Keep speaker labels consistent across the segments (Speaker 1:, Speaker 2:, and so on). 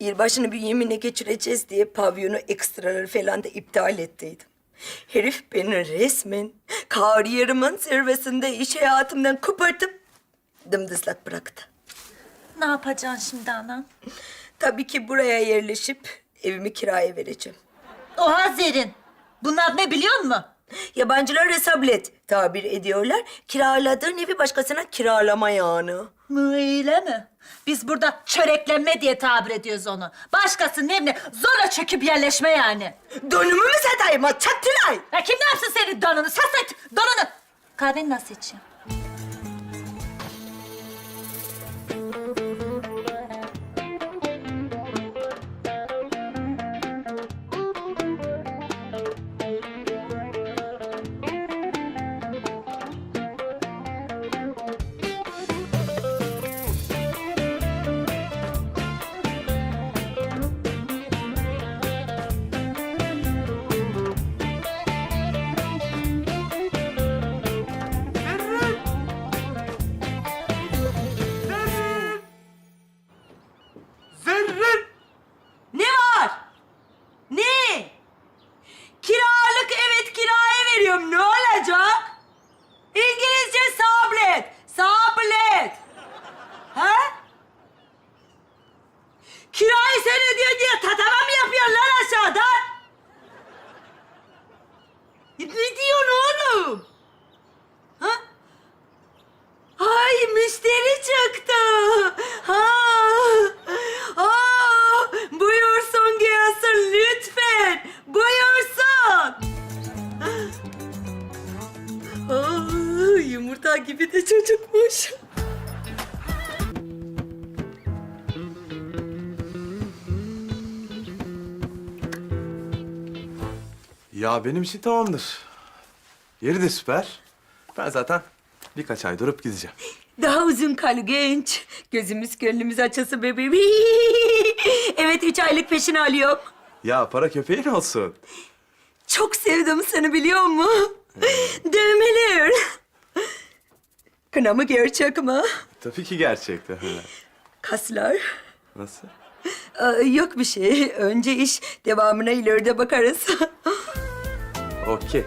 Speaker 1: Yılbaşını bir yeminle geçireceğiz diye pavyonu ekstraları falan da iptal ettiydim. Herif beni resmen kariyerimin zirvesinde iş hayatımdan kopartıp dımdızlak bıraktı.
Speaker 2: Ne yapacaksın şimdi anam?
Speaker 1: Tabii ki buraya yerleşip evimi kiraya vereceğim.
Speaker 2: Oha Zerrin. Bunlar ne biliyor musun?
Speaker 1: Yabancılar resablet tabir ediyorlar. Kiraladığın evi başkasına kiralama yani.
Speaker 2: Öyle mi? Biz burada çöreklenme diye tabir ediyoruz onu. Başkasının evine zorla çöküp yerleşme yani.
Speaker 1: Dönümü mü satayım ha çattilay?
Speaker 2: Ya kim ne yapsın senin donunu? Sas et donunu. Kahveni nasıl içeyim?
Speaker 3: Ya benim için tamamdır. Yeri de süper. Ben zaten birkaç ay durup gideceğim.
Speaker 1: Daha uzun kal genç. Gözümüz gönlümüz açılsın bebeğim. evet üç aylık peşin alıyor.
Speaker 3: Ya para köpeğin olsun.
Speaker 1: Çok sevdim seni biliyor musun? Dövmeler. Kına mı gerçek mi?
Speaker 3: Tabii ki gerçekten.
Speaker 1: Kaslar.
Speaker 3: Nasıl?
Speaker 1: Aa, yok bir şey. Önce iş devamına ileride bakarız.
Speaker 3: Okey.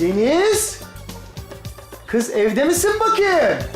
Speaker 4: Deniz! Kız evde misin bakayım?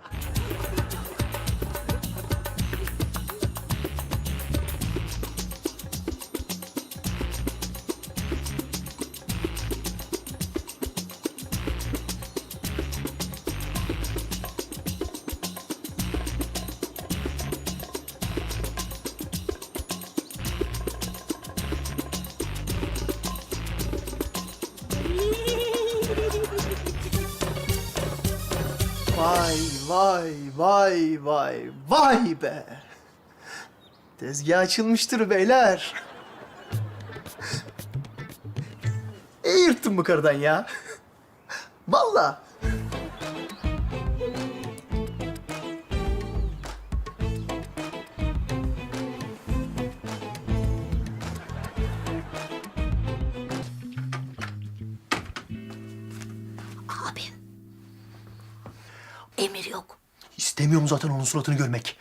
Speaker 4: Vay vay vay vay be. Tezgah açılmıştır beyler. İyi yırttın bu karıdan ya. Vallahi. İstemiyorum zaten onun suratını görmek.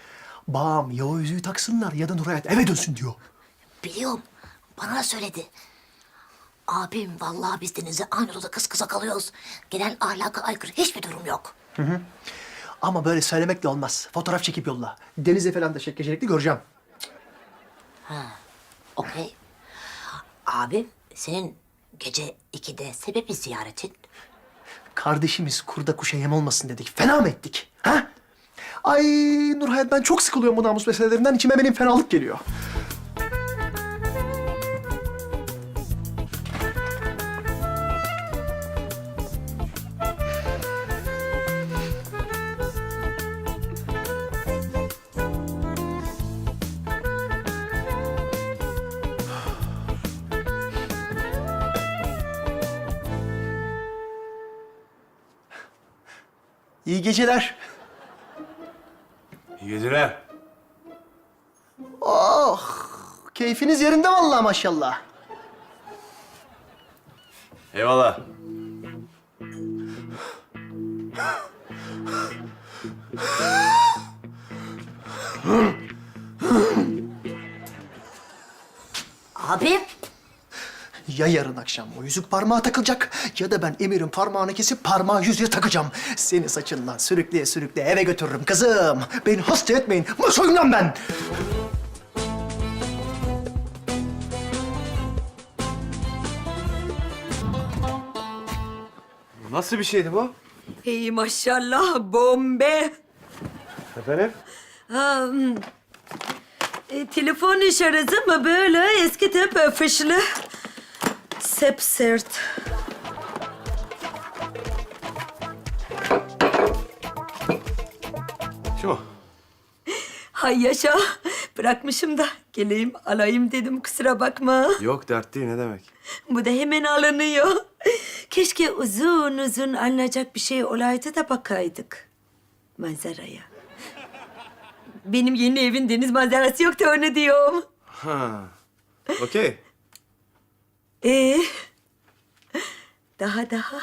Speaker 4: Bağım ya o yüzüğü taksınlar ya da Nurhayat eve dönsün diyor.
Speaker 5: Biliyorum. Bana da söyledi. Abim vallahi biz Deniz'le aynı odada kız kıza kalıyoruz. Genel ahlaka aykırı hiçbir durum yok.
Speaker 4: Ama böyle söylemek de olmaz. Fotoğraf çekip yolla. Deniz'e falan da şekecelikli göreceğim.
Speaker 5: Okey. Abim senin gece ikide sebebi ziyaretin.
Speaker 4: Kardeşimiz kurda kuşa yem olmasın dedik. Fena mı ettik? Ha? Ay Nur Hayat ben çok sıkılıyorum bu namus meselelerinden. İçime benim fenalık geliyor. İyi geceler.
Speaker 3: İyi geceler.
Speaker 4: Oh, keyfiniz yerinde vallahi maşallah.
Speaker 3: Eyvallah.
Speaker 5: Abim.
Speaker 4: Ya yarın akşam o yüzük parmağa takılacak ya da ben Emir'in parmağını kesip parmağı yüzüğe takacağım. Seni saçından sürükleye sürükleye eve götürürüm kızım. Beni hasta etmeyin. Soyundan ben.
Speaker 3: Nasıl bir şeydi bu?
Speaker 1: Hey maşallah bombe.
Speaker 3: Efendim?
Speaker 1: Ha, hmm. e, telefon işareti mı böyle eski tip öfüşlü. Sep sert.
Speaker 3: Mu?
Speaker 1: Hay yaşa. Bırakmışım da geleyim alayım dedim kusura bakma.
Speaker 3: Yok dert değil ne demek?
Speaker 1: Bu da hemen alınıyor. Keşke uzun uzun alınacak bir şey olaydı da bakaydık manzaraya. Benim yeni evin deniz manzarası yok da onu diyorum.
Speaker 3: Ha. Okey.
Speaker 1: Ee, daha daha.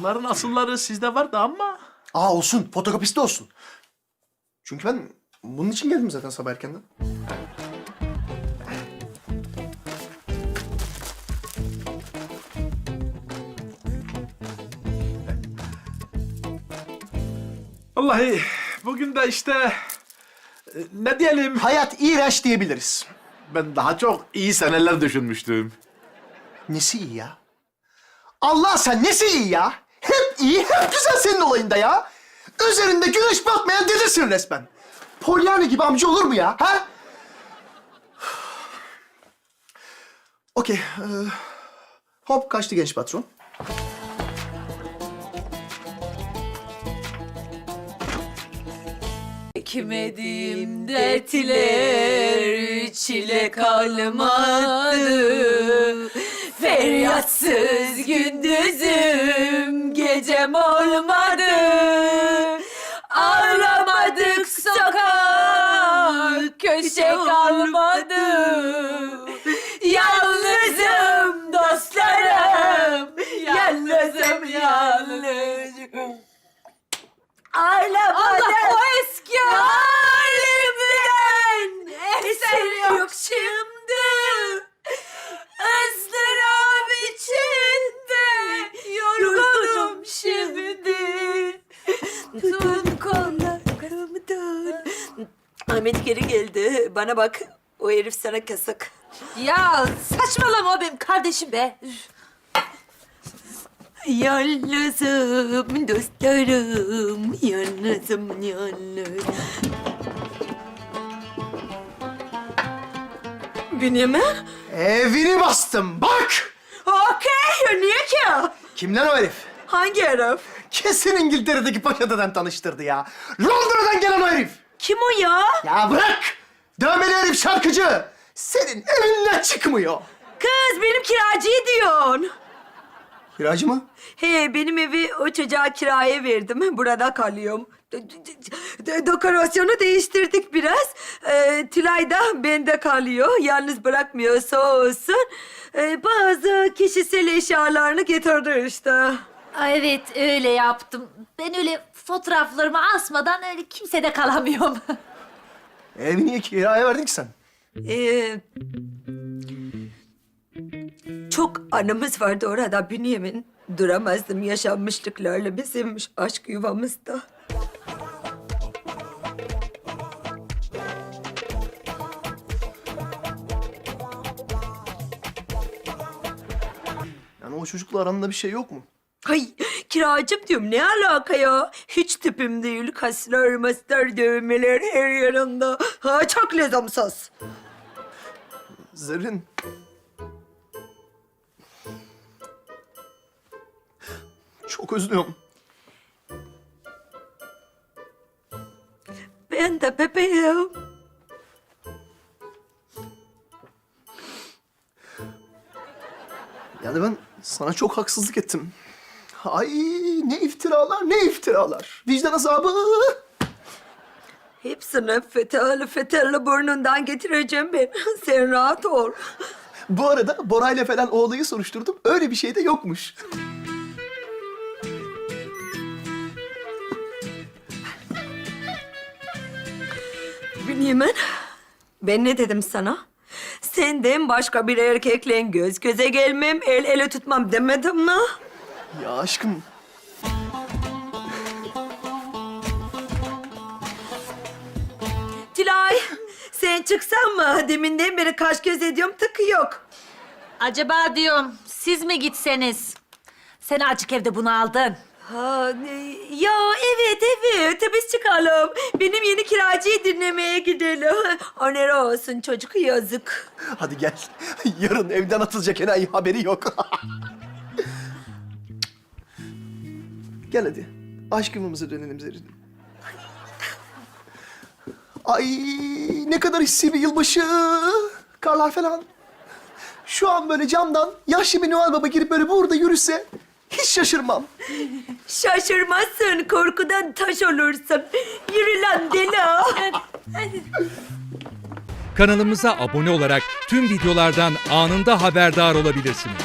Speaker 6: Bunların asılları sizde vardı ama...
Speaker 4: Aa olsun, fotokopiste olsun. Çünkü ben bunun için geldim zaten sabah erkenden.
Speaker 6: Vallahi bugün de işte... e, Ne diyelim?
Speaker 4: Hayat iğrenç diyebiliriz.
Speaker 6: Ben daha çok iyi seneler düşünmüştüm.
Speaker 4: Nesi iyi ya? Allah sen nesi iyi ya? İyi, hep güzel senin olayında ya. Üzerinde güneş batmayan dedesin resmen. Pollyanna gibi amca olur mu ya? Ha? Okey. ee, hop kaçtı genç patron.
Speaker 2: Ekmedim dertler çile kalmadı Feryatsız gündüzüm gecem olmadı. Ağlamadık sokak köşe kalmadı. Yalnızım dostlarım Yalnızım yalnızım
Speaker 1: Ahmet geri geldi. Bana bak. O herif sana kasık.
Speaker 2: Ya saçmalama o benim kardeşim be. Üf.
Speaker 1: Yalnızım dostlarım. Yalnızım yalnız. Bünyamin?
Speaker 4: Evini bastım bak!
Speaker 1: Okey. Niye ki?
Speaker 4: Kim lan o herif?
Speaker 1: Hangi herif?
Speaker 4: Kesin İngiltere'deki paşa dedem tanıştırdı ya. Londra'dan gelen o herif.
Speaker 1: Kim o ya?
Speaker 4: Ya bırak! Dövmeli herif şarkıcı. Senin evinden çıkmıyor.
Speaker 1: Kız benim kiracıyı diyorsun.
Speaker 4: Kiracı mı?
Speaker 1: He benim evi o çocuğa kiraya verdim. Burada kalıyorum. D- d- d- Dekorasyonu değiştirdik biraz. Ee, Tülay da bende kalıyor. Yalnız bırakmıyor sağ olsun. Ee, bazı kişisel eşyalarını getirdi işte.
Speaker 2: Evet öyle yaptım. Ben öyle fotoğraflarımı asmadan öyle kimsede kalamıyorum.
Speaker 4: Evi niye kiraya verdin ki sen?
Speaker 1: Ee, çok anımız vardı orada Bünyamin. Duramazdım yaşanmışlıklarla bizim aşk yuvamızda.
Speaker 4: Yani o çocukla aranda bir şey yok mu?
Speaker 1: Ay kiracım diyorum ne alaka ya? Hiç tipim değil. Kaslar, maslar, dövmeler her yanında. Ha çok lezamsız.
Speaker 4: Zerrin. Çok özlüyorum.
Speaker 1: Ben de bebeğim.
Speaker 4: Yani ben sana çok haksızlık ettim. Ay ne iftiralar ne iftiralar. Vicdan azabı.
Speaker 1: Hepsini fethalı fethalı burnundan getireceğim ben. Sen rahat ol.
Speaker 4: Bu arada Bora'yla falan o olayı soruşturdum. Öyle bir şey de yokmuş.
Speaker 1: Bünyamin, ben ne dedim sana? Senden başka bir erkekle göz göze gelmem, el ele tutmam demedim mi?
Speaker 4: Ya aşkım
Speaker 1: Tilay, sen çıksan mı? Deminden beri kaş göz ediyorum, tıkı yok.
Speaker 2: Acaba diyorum siz mi gitseniz? Sen açık evde bunu aldın.
Speaker 1: Ha, ne- ya evet evet, biz çıkalım. Benim yeni kiracıyı dinlemeye gidelim. Onere olsun çocuk yazık.
Speaker 4: hadi gel. Yarın evden atılacak enayi haberi yok. gel hadi. Aşk yuvamıza dönelim Zerrin. Ay ne kadar hissi bir yılbaşı. Karlar falan. Şu an böyle camdan yaşlı bir Noel Baba girip böyle burada yürüse hiç şaşırmam.
Speaker 1: Şaşırmazsın, korkudan taş olursun. Yürü lan deli.
Speaker 7: Kanalımıza abone olarak tüm videolardan anında haberdar olabilirsiniz.